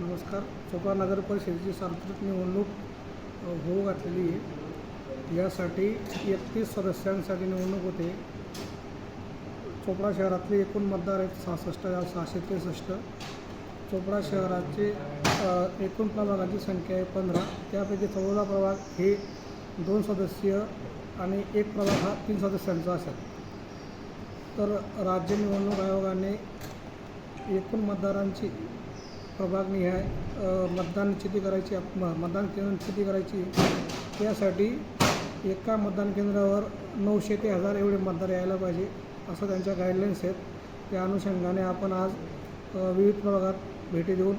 नमस्कार. चोपडा नगर परिषदेची सार्वत्रिक निवडणूक होऊ घातलेली आहे. यासाठी एकतीस सदस्यांसाठी निवडणूक होते. चोपडा शहरातले एकूण मतदार आहेत सहासष्ट सहाशे त्रेसष्ट. चोपडा शहराचे एकूण प्रभागाची संख्या आहे पंधरा. त्यापैकी चौदा प्रभाग हे दोन सदस्यीय आणि एक प्रभाग हा तीन सदस्यांचा असेल. तर राज्य निवडणूक आयोगाने एकूण मतदारांची प्रभागनिहाय आहे मतदान निश्चिती करायची मतदान केंद्र निश्चिती करायची. त्यासाठी एका मतदान केंद्रावर नऊशे ते हजार एवढे मतदार यायला पाहिजे असं त्यांच्या गाईडलाईन्स आहेत. त्या अनुषंगाने आपण आज विविध प्रभागात भेटी देऊन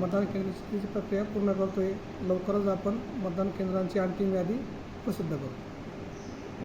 मतदान केंद्र प्रक्रिया पूर्ण करतो आहे लवकरच आपण मतदान केंद्रांची अंतिम यादी प्रसिद्ध करू.